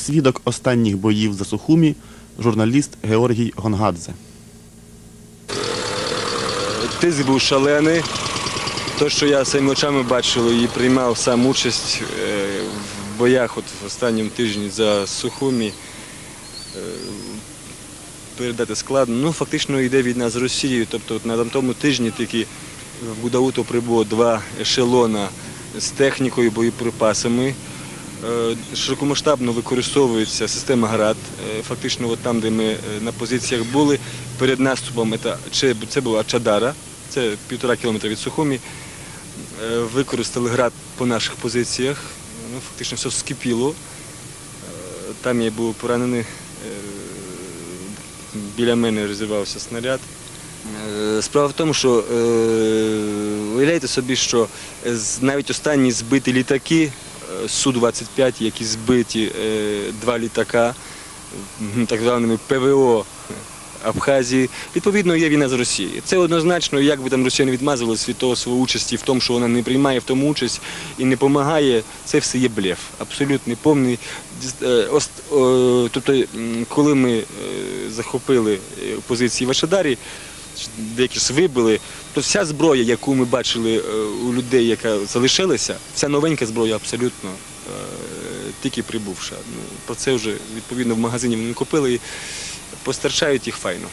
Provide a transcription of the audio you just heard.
свідок останніх боїв за Сухумі, журналіст Георгій Гонгадзе. Тиск був шалений. То, що я своїми очами бачив і приймав сам участь е, в боях от в останньому тижні за Сухумі, е, передати складно. Ну, фактично йде війна з Росією. Тобто от на тому тижні тільки в Будауту прибуло два ешелона з технікою, боєприпасами. Е, Широкомасштабно використовується система ГРАД. Е, Фактично, от там, де ми е, на позиціях були, перед наступом це, була Чадара, це півтора кілометра від Сухумі. Е, Використали град по наших позиціях. Ну, фактично все вскипіло. Е, Там я був поранений. Біля мене розірвався снаряд. Справа в тому, що уявляєте собі, що навіть останні збиті літаки Су-25, які збиті е, два літака так званими ПВО Абхазії, відповідно, є війна з Росією. Це однозначно, як би там Росія не відмазувалась від того свого участі в тому, що вона не приймає в тому участь і не допомагає, це все є блеф. Абсолютний повний. Е, Тобто, коли ми е, захопили позиції в Ашадарі, деякі ж вибили, то вся зброя, яку ми бачили е, у людей, яка залишилася, вся новенька зброя абсолютно е, тільки прибувша. Ну, про це вже відповідно в магазині вони купили і постачають їх файно.